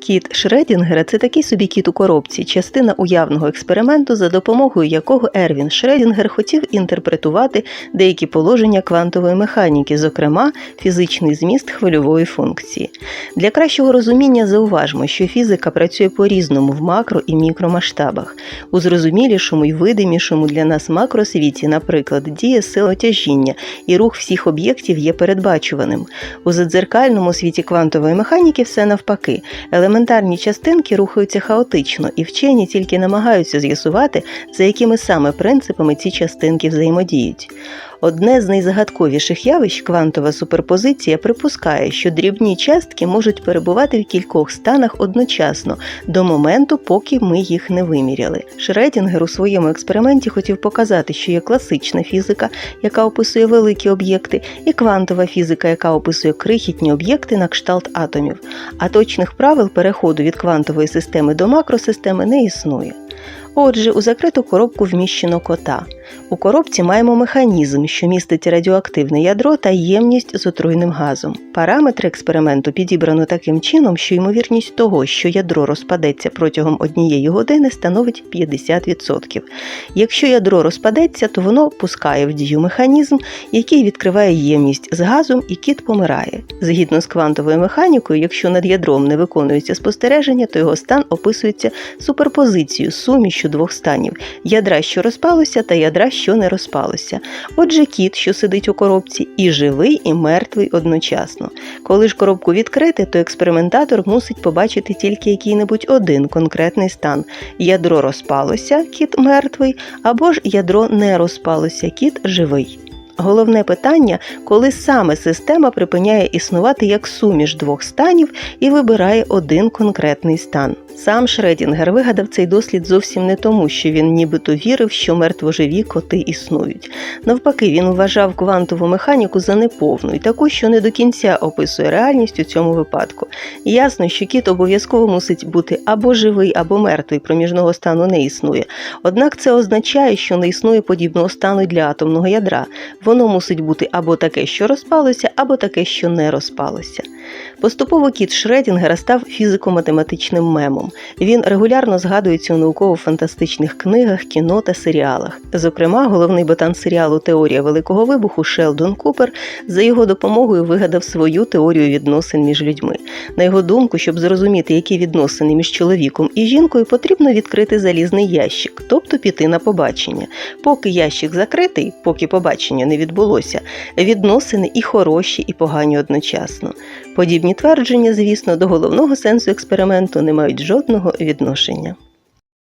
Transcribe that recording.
Кіт Шредінгера це такий собі кіт у коробці, частина уявного експерименту, за допомогою якого Ервін Шредінгер хотів інтерпретувати деякі положення квантової механіки, зокрема фізичний зміст хвильової функції. Для кращого розуміння зауважмо, що фізика працює по-різному в макро і мікромасштабах. У зрозумілішому і видимішому для нас макросвіті, наприклад, діє сила тяжіння, і рух всіх об'єктів є передбачуваним. У задзеркальному світі квантової механіки все навпаки. Елементарні частинки рухаються хаотично, і вчені тільки намагаються з'ясувати, за якими саме принципами ці частинки взаємодіють. Одне з найзагадковіших явищ квантова суперпозиція припускає, що дрібні частки можуть перебувати в кількох станах одночасно до моменту, поки ми їх не виміряли. Шредінгер у своєму експерименті хотів показати, що є класична фізика, яка описує великі об'єкти, і квантова фізика, яка описує крихітні об'єкти на кшталт атомів. А точних правил переходу від квантової системи до макросистеми не існує. Отже, у закриту коробку вміщено кота. У коробці маємо механізм, що містить радіоактивне ядро та ємність з отруйним газом. Параметри експерименту підібрано таким чином, що ймовірність того, що ядро розпадеться протягом однієї години, становить 50%. Якщо ядро розпадеться, то воно пускає в дію механізм, який відкриває ємність з газом, і кіт помирає. Згідно з квантовою механікою, якщо над ядром не виконується спостереження, то його стан описується суперпозицією сумішю двох станів ядра, що розпалося, та ядра, що не розпалося. Отже, кіт, що сидить у коробці, і живий, і мертвий одночасно. Коли ж коробку відкрити, то експериментатор мусить побачити тільки який-небудь один конкретний стан: ядро розпалося, кіт мертвий, або ж ядро не розпалося, кіт живий. Головне питання, коли саме система припиняє існувати як суміш двох станів і вибирає один конкретний стан. Сам Шредінгер вигадав цей дослід зовсім не тому, що він нібито вірив, що мертвоживі коти існують. Навпаки, він вважав квантову механіку за неповну і таку, що не до кінця описує реальність у цьому випадку. Ясно, що кіт обов'язково мусить бути або живий, або мертвий, проміжного стану не існує. Однак це означає, що не існує подібного стану для атомного ядра. Воно мусить бути або таке, що розпалося, або таке, що не розпалося. Поступово кіт Шредінгера став фізико-математичним мемом. Він регулярно згадується у науково-фантастичних книгах, кіно та серіалах. Зокрема, головний ботан серіалу Теорія Великого Вибуху Шелдон Купер за його допомогою вигадав свою теорію відносин між людьми. На його думку, щоб зрозуміти, які відносини між чоловіком і жінкою, потрібно відкрити залізний ящик, тобто піти на побачення. Поки ящик закритий, поки побачення не відбулося, відносини і хороші, і погані одночасно. Подібні твердження, звісно, до головного сенсу експерименту не мають жодного відношення.